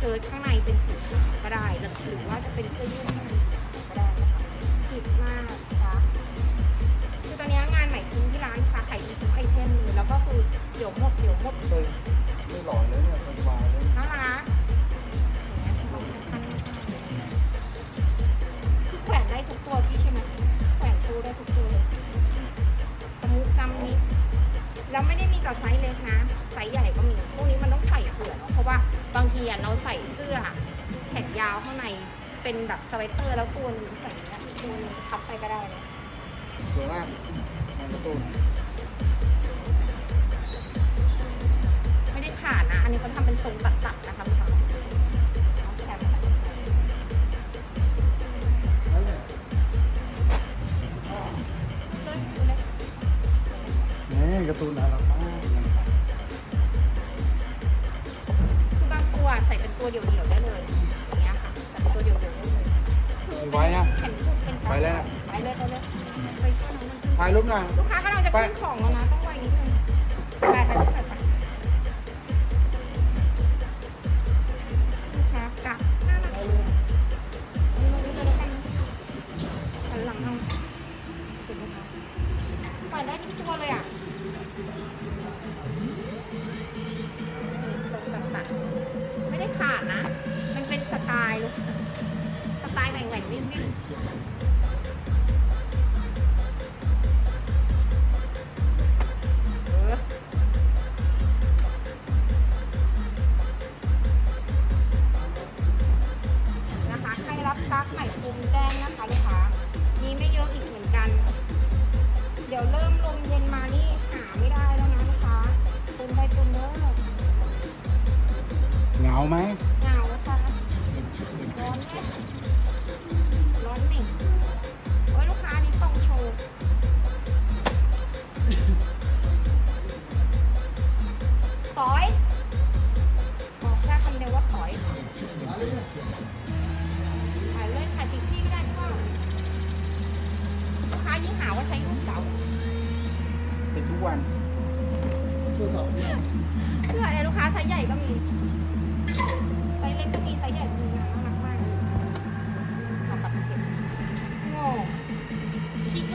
เกิดข้างในเป็นสีก็ได้หรือว่าจะเป็นเสื้อยืดก็ได้ผิดมากนะคะคือตอนนี้งานใหม่ทิ้งที่ร้านค่ะขายดีทุกไอเทมเลยแล้วก็คือเดี๋ยวหมดเดี๋ยวหมดเลยไม่หล่อเลยเนี่ยคนบายเลยนะคะคือแขวนได้ทุกตัวพี่ใช่ไหมแขวะได้ทุกตัวเลมุกจำนี้แล้วไม่ได้มีต่อไซส์เล็กนะไซส์ใหญ่ก็มีพวกนี้มันต้องใส่เปลือ ราะว่าบางทีเราใส่เสื้อแขนยาวข้างในเป็นแบบสเวตเตอร์แล้วตัวใส่เนี้ยตุวนทับไปก็ได้เนะตัวล่างมัตัวไม่ได้ขาดนะ อันนี้เขาทำเป็นทรงตัดๆนะคะพี่ทอนี่กระตูนอะไรักาก ตัวเดี่ยวๆได้เลยอย่างเงี้ยค่ะแบบตัวเดียวได้เลยมีไว้นะ เปเไปแล้วนะ ไปเลยไปเลยไปช่วยน้องมันขึ้นถ่ายรูปหน่อย ลูกค้ากำลังจะขึ้นของแล้วนะต้องไวนิดนึงไปไป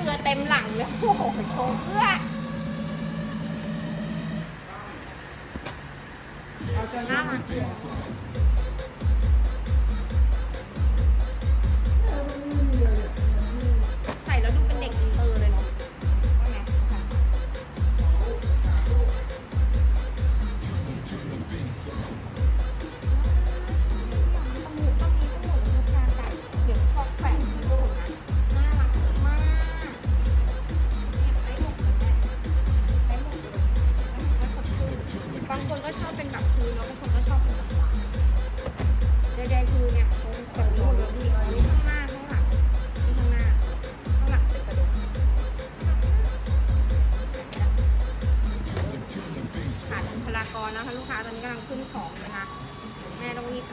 ือเต็มหลังเลยโอ้โหโชว์เพื่อเอาจนหน้ามัน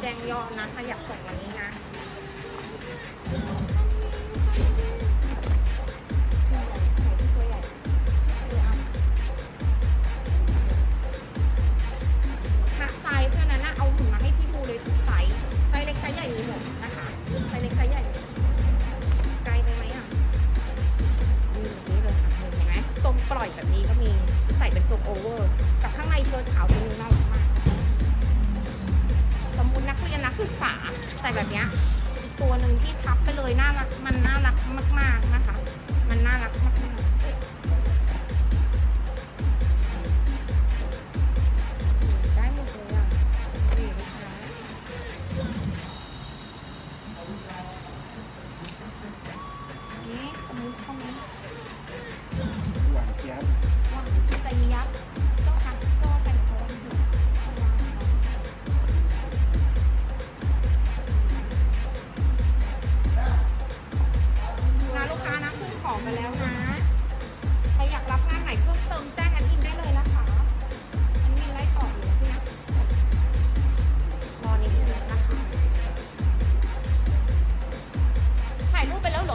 แจงยอดนะถ้อยากส่งวันนี้นะ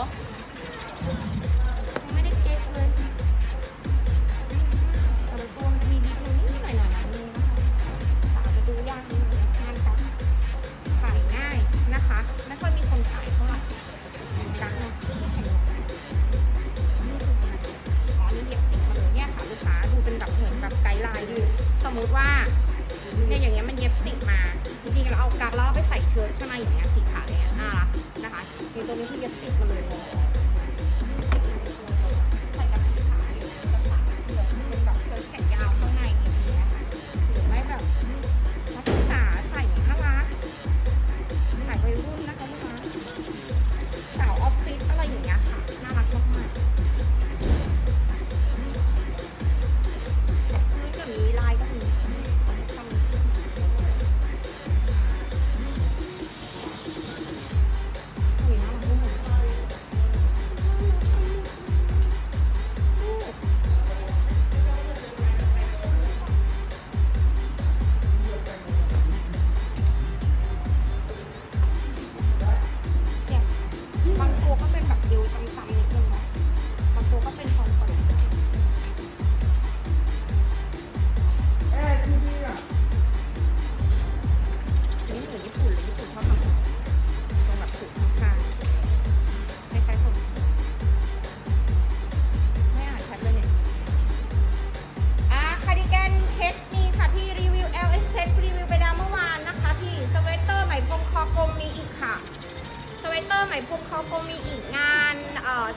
off. ตัวนี้ที่เย็บติดมาเลย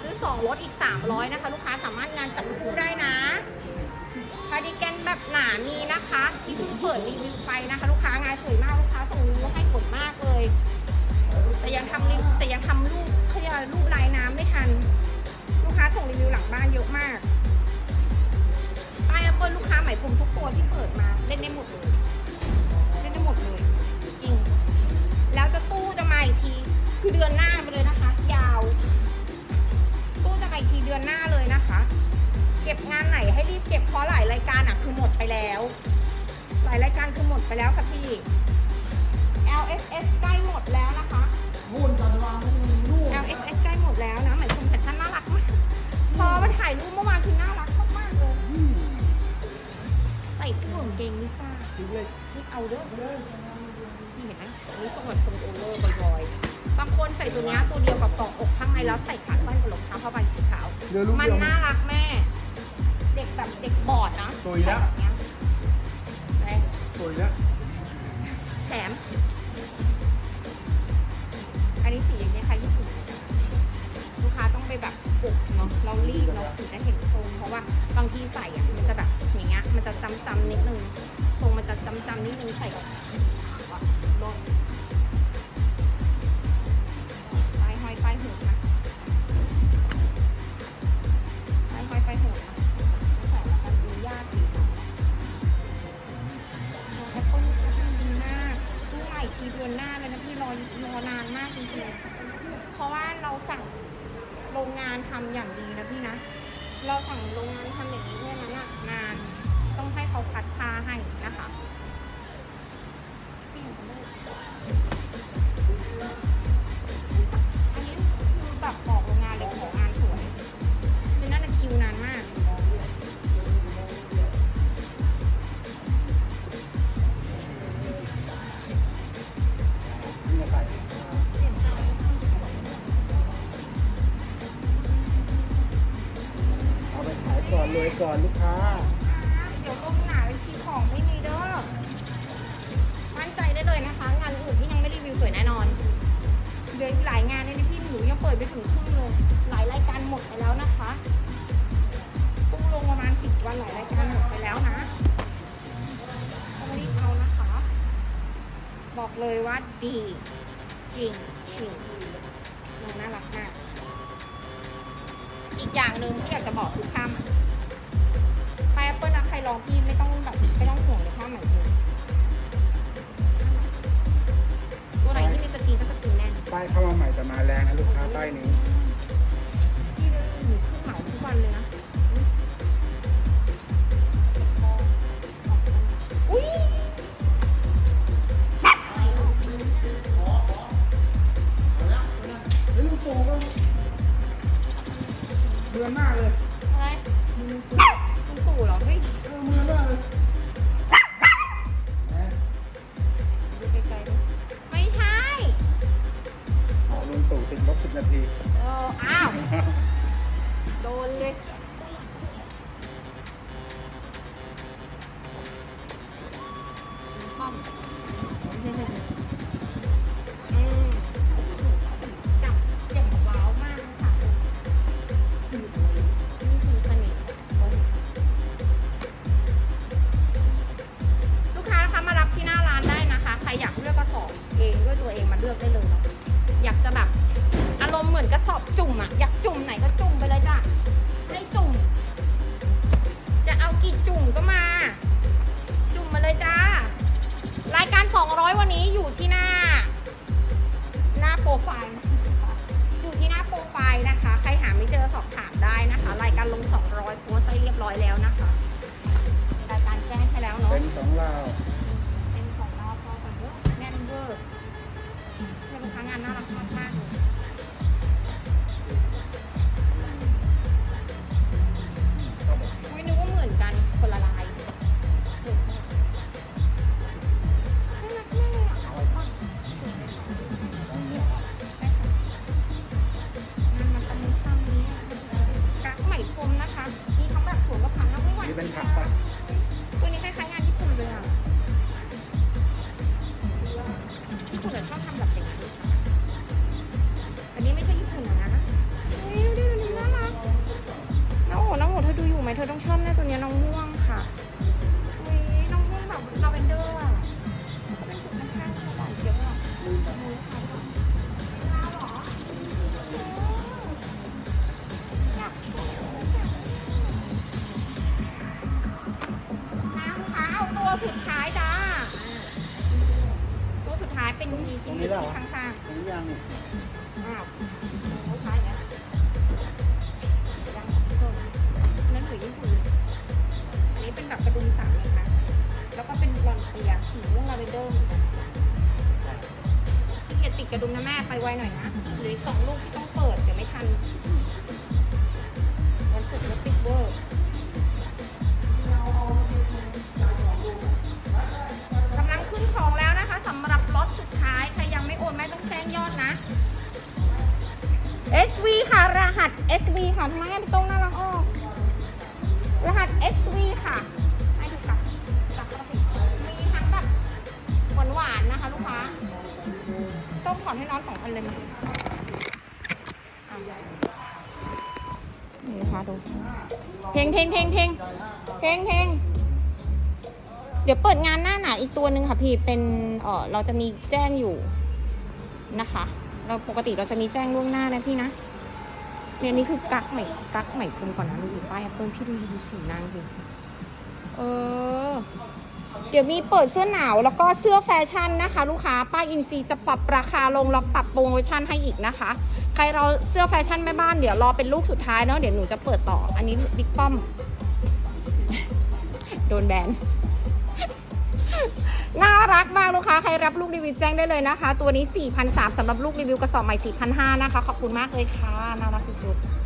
ซื้อ 2 ลดอีก 300 นะคะ ลูกค้าสามารถงานจับคู่ได้นะคาร์ดิแกนแบบหนามีนะคะที่เพิ่งเปิดรีวิวไปนะคะ ลูกค้างานสวยมากลูกค้าส่งรีวิวให้สวยมากเลย แต่ยังทำรีแต่ยังทำรูปเขาเรียกรูปลายน้ำไม่ทัน ลูกค้าส่งรีวิวหลังบ้านเยอะมากป้ายแอปเปิลลูกค้าใหม่ผมทุกตัวที่เปิดมาเล่นได้หมดเลย ไปแล้วค่ะพี่ LSS ใกล้หมดแล้วนะคะวุ่นกันวางนู่น LSS ใกล้หมดแล้วนะเหมือนชมแฟชั่นน่ารักมากพอมาถ่ายรูปเมื่อวานคือน่ารักมากๆเลย อืมใส่ตู้กางเกงลิซ่าคิดเลยนี่เอาเด้อนี่เห็นไหมนี่สวดทรงโอเวอร์บ่อยๆบางคนใส่ตัวเนี้ยตัวเดียวกับเกาะอกข้างในแล้วใส่ขาสั้นกับรองเท้าผ้าใบสีขาวเดี๋ยวลูกมันเดียวน่ารักแม่ เด็กแบบเด็กบอดนะสวยนะแบบเนี้ยไป สวยแล้วแถม อันนี้สีอย่างเงี้ยค่ะญี่ปุ่น ลูกค้าต้องไปแบบปลุกเนาะ เรารีบเราถึงจะเห็นทรงเพราะว่าบางทีใส่อะมันจะแบบอย่างเงี้ย มันจะจำๆนิดนึง ทรงมันจะจำๆนิดนึงใส่กับ งานทำอย่างดีนะพี่นะ เราสั่งโรงงานทำอย่างนี้เนี่นั้นอะนานต้องให้เขาคัดค้าให้นะคะพี่หนูก็ไม่ ก่อนลูกค้า เดี๋ยวลมหนาวอีกทีของไม่มีเด้อ มั่นใจได้เลยนะคะ งานอื่นที่ยังไม่รีวิวสวยแน่นอนเหลืออีกหลายงานเลยนะพี่หนูยังเปิดไปถึงครึ่งเลยหลายรายการหมดไปแล้วนะคะตู้ลงประมาณสิบวันหลายรายการหมดไปแล้วนะต้องรีบเอานะคะ บอกเลยว่าดี จริงจริงน่ารักมากอีกอย่างหนึ่งที่อยากจะบอกคือผ้าม ไปแอปเปิลนะใครลองพี่ไม่ต้องแบบไม่ต้องห่วงเลยผ้าไหมจริงตัวไหนที่มีสกรีนก็สกรีนแน่นป้ายเข้ามาใหม่แต่มาแรงนะลูกค้าป้ายนี้พี่หนูขึ้นเหมาทุกวันเลยนะ อบ ตัวสุดท้ายจ้า ตัวสุดท้ายเป็นมีจิ้มลิปที่ข้างอันนี้ยังนี่ๆอ้าวตัวสุดท้ายแล้วยังตัวนั้นหรือญี่ปุ่นอันนี้เป็นแบบกระดุมสามเลยค่ะ แล้วก็เป็นบลอนเตียสีม่วงลาเวนเดอร์เหมือนกันพี่เกียรติดกระดุมนะแม่ไปไวหน่อยนะเหลืออีกสองลูกที่ ต้องถอนให้น้องสองอันเลยมาอะนี่ค้าดูเพลงเพลงเพลงเพลงเพลงเพลงเดี๋ยวเปิดงานหน้าหนาอีกตัวหนึ่งค่ะพี่เป็นเออเราจะมีแจ้งอยู่นะคะ เราปกติเราจะมีแจ้งล่วงหน้านะพี่นะเนี่ยนี่คือกักใหม่กักใหม่คุมก่อนนะดูดิป้ายแอปเปิลพี่ดูดีสีนางดิเออ เดี๋ยวมีเปิดเสื้อหนาวแล้วก็เสื้อแฟชั่นนะคะ ลูกค้าป้าอินซีจะปรับราคาลงแล้วปรับโปรโมชั่นให้อีกนะคะ ใครเราเสื้อแฟชั่นแม่บ้านเดี๋ยวรอเป็นลูกสุดท้ายเนาะเดี๋ยวหนูจะเปิดต่ออันนี้บิ๊กป้อม โดนแบนน่ารักมากลูกค้าใครรับลูกรีวิวแจ้งได้เลยนะคะ ตัวนี้4,300สำหรับลูกรีวิวกระสอบใหม่4,500นะคะ ขอบคุณมากเลยค่ะ น่ารักสุดๆ